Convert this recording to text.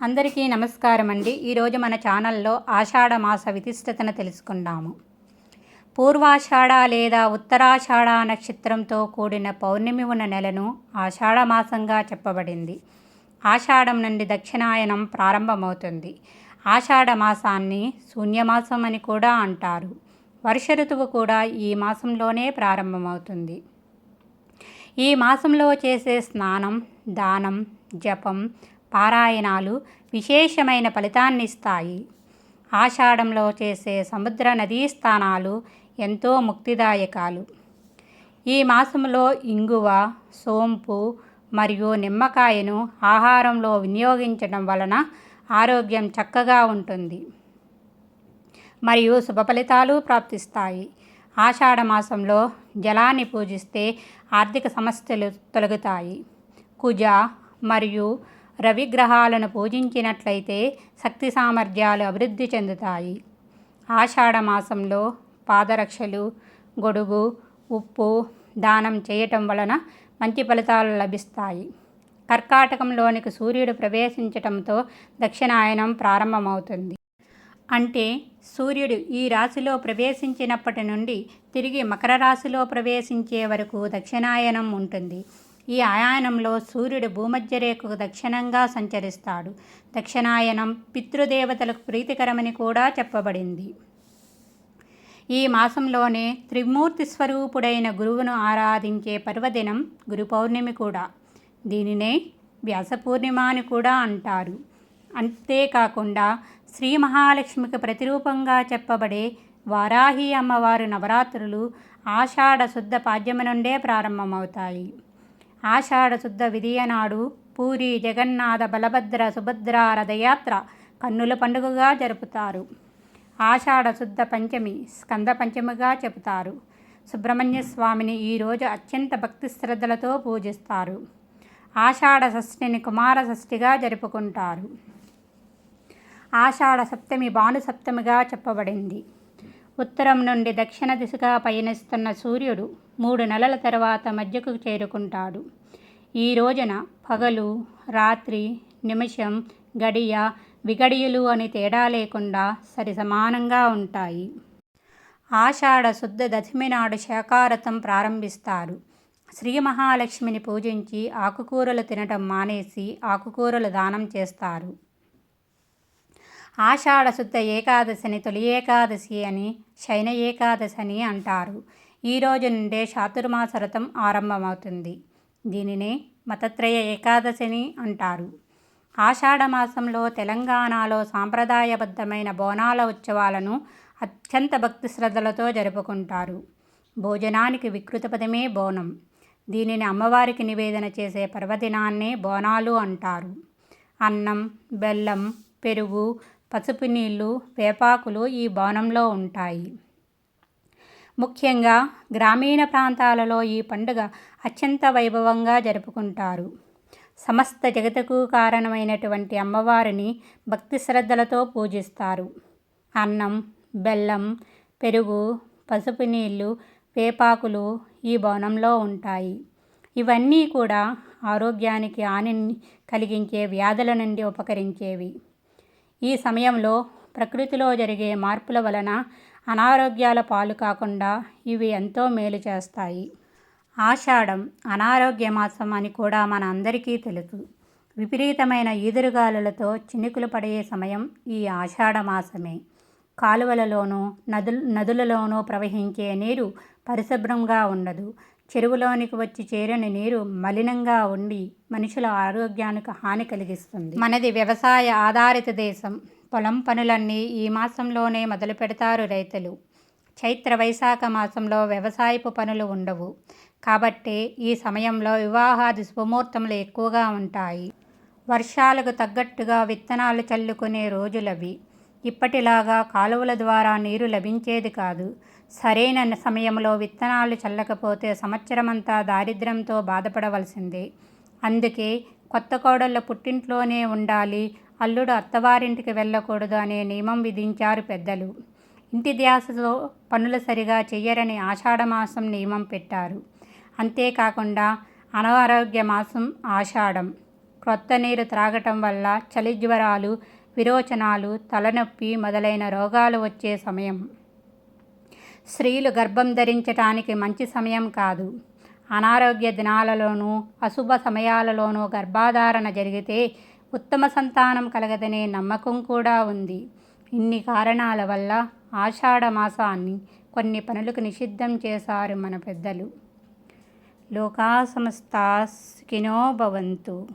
అందరికీ నమస్కారం అండి ఈరోజు మన ఛానల్లో ఆషాఢ మాస విశిష్టతను తెలుసుకుందాము. పూర్వాషాఢ లేదా ఉత్తరాషాఢ నక్షత్రంతో కూడిన పౌర్ణమి ఉన్న నెలను ఆషాఢ మాసంగా చెప్పబడింది. ఆషాఢం నుండి దక్షిణాయనం ప్రారంభమవుతుంది. ఆషాఢ మాసాన్ని శూన్యమాసం అని కూడా అంటారు. వర్ష ఋతువు కూడా ఈ మాసంలోనే ప్రారంభమవుతుంది. ఈ మాసంలో చేసే స్నానం దానం జపం పారాయణాలు విశేషమైన ఫలితాన్ని ఇస్తాయి ఆషాఢంలో చేసే సముద్ర నదీ స్థానాలు ఎంతో ముక్తిదాయకాలు. ఈ మాసంలో ఇంగువ సోంపు మరియు నిమ్మకాయను ఆహారంలో వినియోగించడం వలన ఆరోగ్యం చక్కగా ఉంటుంది. మరియు శుభ ఫలితాలు ప్రాప్తిస్తాయి. ఆషాఢ మాసంలో జలాన్ని పూజిస్తే ఆర్థిక సమస్యలు తొలగుతాయి. కుజ మరియు రవిగ్రహాలను పూజించినట్లయితే శక్తి సామర్థ్యాలు అభివృద్ధి చెందుతాయి. ఆషాఢ మాసంలో పాదరక్షలు గొడుగు ఉప్పు దానం చేయటం వలన మంచి ఫలితాలు లభిస్తాయి. కర్కాటకంలోనికి సూర్యుడు ప్రవేశించటంతో దక్షిణాయనం ప్రారంభమవుతుంది. అంటే సూర్యుడు ఈ రాశిలో ప్రవేశించినప్పటి నుండి తిరిగి మకర రాశిలో ప్రవేశించే వరకు దక్షిణాయనం ఉంటుంది. ఈ ఆయానంలో సూర్యుడు భూమధ్యరేఖకు దక్షిణంగా సంచరిస్తాడు. దక్షిణాయనం పితృదేవతలకు ప్రీతికరమని కూడా చెప్పబడింది. ఈ మాసంలోనే త్రిమూర్తి స్వరూపుడైన గురువును ఆరాధించే పర్వదినం గురు పౌర్ణమి కూడా. దీనినే వ్యాస పూర్ణిమ అని కూడా అంటారు. అంతేకాకుండా శ్రీ మహాలక్ష్మికి ప్రతిరూపంగా చెప్పబడే వారాహి అమ్మవారు నవరాత్రులు ఆషాఢ శుద్ధ పాద్యము నుండే ప్రారంభమవుతాయి. ఆషాఢశుద్ధ విదియనాడు పూరి జగన్నాథ బలభద్ర సుభద్ర రథయాత్ర కన్నుల పండుగగా జరుపుతారు. ఆషాఢశుద్ధ పంచమి స్కంద పంచమిగా చెబుతారు. సుబ్రహ్మణ్య స్వామిని ఈరోజు అత్యంత భక్తి శ్రద్ధలతో పూజిస్తారు. ఆషాఢ షష్ఠిని కుమార షష్ఠిగా జరుపుకుంటారు. ఆషాఢ సప్తమి భాను సప్తమిగా చెప్పబడింది. ఉత్తరం నుండి దక్షిణ దిశగా పయనిస్తున్న సూర్యుడు మూడు నెలల తర్వాత మధ్యకు చేరుకుంటాడు. ఈ రోజున పగలు రాత్రి నిమిషం గడియ విగడియలు అని తేడా లేకుండా సరి సమానంగా ఉంటాయి. ఆషాఢ శుద్ధ దశమి నాడు శాకారతం ప్రారంభిస్తారు. శ్రీ మహాలక్ష్మిని పూజించి ఆకుకూరలు తినటం మానేసి ఆకుకూరలు దానం చేస్తారు. ఆషాఢ శుద్ధ ఏకాదశిని తొలి ఏకాదశి అని శయన ఏకాదశి అని అంటారు. ఈ రోజు నుండే చాతుర్మాస వ్రతం ఆరంభమవుతుంది. దీనినే మతత్రయ ఏకాదశిని అంటారు. ఆషాఢ మాసంలో తెలంగాణలో సాంప్రదాయబద్ధమైన బోనాల ఉత్సవాలను అత్యంత భక్తి శ్రద్ధలతో జరుపుకుంటారు. భోజనానికి వికృత పదమే బోనం. దీనిని అమ్మవారికి నివేదన చేసే పర్వదినాన్నే బోనాలు అంటారు. అన్నం బెల్లం పెరుగు పసుపు నీళ్ళు వేపాకులు ఈ బోనంలో ఉంటాయి. ముఖ్యంగా గ్రామీణ ప్రాంతాలలో ఈ పండుగ అత్యంత వైభవంగా జరుపుకుంటారు. సమస్త జగతకు కారణమైనటువంటి అమ్మవారిని భక్తి శ్రద్ధలతో పూజిస్తారు. అన్నం బెల్లం పెరుగు పసుపు నీళ్ళు వేపాకులు ఈ బోనంలో ఉంటాయి. ఇవన్నీ కూడా ఆరోగ్యానికి హాని కలిగించే వ్యాధుల నుండి ఉపకరించేవి. ఈ సమయంలో ప్రకృతిలో జరిగే మార్పుల వలన అనారోగ్యాల పాలు కాకుండా ఇవి ఎంతో మేలు చేస్తాయి. ఆషాఢం అనారోగ్య మాసం అని కూడా మన అందరికీ తెలుసు. విపరీతమైన ఈదురుగాలులతో చినుకులు పడే సమయం ఈ ఆషాఢ మాసమే కాలువలలోనూ నదులు నదులలోనూ ప్రవహించే నీరు పరిశుభ్రంగా ఉండదు. చెరువులోనికి వచ్చి చేరని నీరు మలినంగా ఉండి మనుషుల ఆరోగ్యానికి హాని కలిగిస్తుంది. మనది వ్యవసాయ ఆధారిత దేశం. పొలం పనులన్నీ ఈ మాసంలోనే మొదలు పెడతారు రైతులు. చైత్ర వైశాఖ మాసంలో వ్యవసాయపు పనులు ఉండవు. కాబట్టి ఈ సమయంలో వివాహాది శుభముహూర్తములు ఎక్కువగా ఉంటాయి. వర్షాలకు తగ్గట్టుగా విత్తనాలు చల్లుకునే రోజులవి. ఇప్పటిలాగా కాలువల ద్వారా నీరు లభించేది కాదు. సరైన సమయంలో విత్తనాలు చల్లకపోతే సంవత్సరమంతా దారిద్ర్యంతో బాధపడవలసిందే. అందుకే కొత్త కోడళ్ళ పుట్టింట్లోనే ఉండాలి అల్లుడు అత్తవారింటికి వెళ్ళకూడదు అనే నియమం విధించారు పెద్దలు. ఇంటి ధ్యాసతో పనులు సరిగా చెయ్యరని ఆషాఢమాసం నియమం పెట్టారు. అంతేకాకుండా అనారోగ్య మాసం ఆషాఢం. క్రొత్త నీరు త్రాగటం వల్ల చలి జ్వరాలు విరోచనాలు తలనొప్పి మొదలైన రోగాలు వచ్చే సమయం. స్త్రీలు గర్భం ధరించటానికి మంచి సమయం కాదు. అనారోగ్య దినాలలోనూ అశుభ సమయాలలోనూ గర్భాధారణ జరిగితే ఉత్తమ సంతానం కలగదనే నమ్మకం కూడా ఉంది. ఇన్ని కారణాల వల్ల ఆషాఢ మాసాన్ని కొన్ని పనులకు నిషిద్ధం చేశారు మన పెద్దలు. లోకా సమస్తా భవంతు.